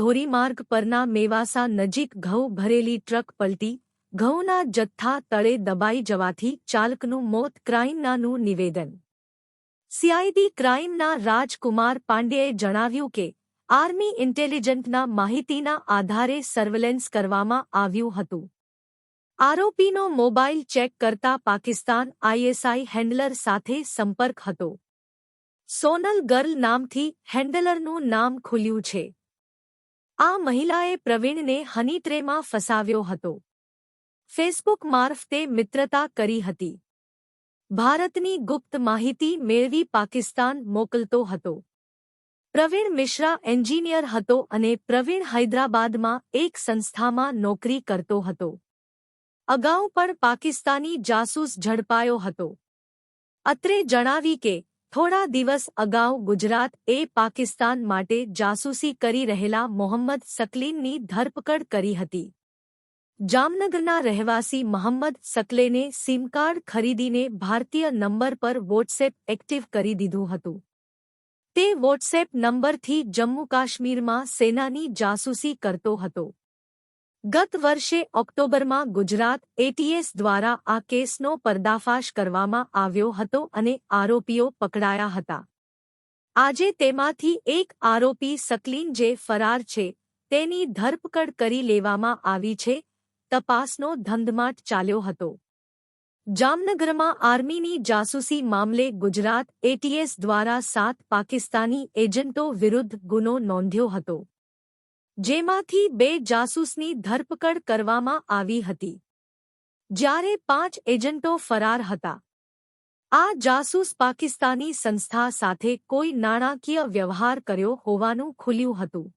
ધોરીમાર્ગ પરના મેવાસા નજીક ઘઉં ભરેલી ટ્રક પલટી, ઘઉંના જથ્થા તળે દબાઈ જવાથી ચાલકનું મોત ક્રાઇમનાનું નિવેદન. સીઆઈડી ક્રાઇમના રાજકુમાર પાંડેએ જણાવ્યું કે, આર્મી ઇન્ટેલિજન્ટના માહિતીના આધારે સર્વેલન્સ કરવામાં આવ્યું હતું. આરોપીનો મોબાઈલ ચેક કરતા પાકિસ્તાન આઈએસઆઈ હેન્ડલર સાથે સંપર્ક હતો. સોનલ ગર્લ નામથી હેન્ડલરનું નામ ખુલ્યું છે. આ મહિલાએ પ્રવીણને હનીત્રેમાં ફસાવ્યો હતો. ફેસબુક મારફતે મિત્રતા કરી હતી. ભારતની ગુપ્ત માહિતી મેળવી પાકિસ્તાન મોકલતો હતો. પ્રવીણ મિશ્રા એન્જિનિયર હતો અને પ્રવીણ હૈદરાબાદમાં એક સંસ્થામાં નોકરી કરતો હતો. અગાઉ પણ પાકિસ્તાની જાસૂસ ઝડપાયો હતો. અત્રે જણાવી કે થોડા દિવસ અગાઉ ગુજરાત એ પાકિસ્તાન માટે જાસૂસી કરી રહેલા મોહમ્મદ સકલીનની ધરપકડ કરી હતી. જામનગરના રહેવાસી મોહમ્મદ સકલેને સિમ કાર્ડ ખરીદીને ભારતીય નંબર પર વોટ્સએપ એક્ટિવ કરી દીધું હતું. તે વોટ્સએપ નંબરથી જમ્મુ કાશ્મીરમાં સેનાની જાસૂસી કરતો હતો. ગત વર્ષે ઓક્ટોબરમાં ગુજરાત એટીએસ દ્વારા આ કેસનો પર્દાફાશ કરવામાં આવ્યો હતો અને આરોપીઓ પકડાયા હતા. આજે તેમાંથી એક આરોપી સકલીન જે ફરાર છે, તેની ધરપકડ કરી લેવામાં આવી છે, તપાસનો ધંધમાટ ચાલ્યો હતો. જામનગરમાં આર્મીની જાસૂસી મામલે ગુજરાત એટીએસ દ્વારા સાત પાકિસ્તાની એજન્ટો વિરુદ્ધ ગુનો નોંધ્યો હતો. જેમાંથી બે જાસૂસની ધરપકડ કરવામાં આવી હતી. જ્યારે પાંચ એજન્ટો ફરાર હતા. આ જાસૂસ પાકિસ્તાની સંસ્થા સાથે કોઈ નાણાકીય વ્યવહાર કર્યો હોવાનું ખુલ્યું હતું.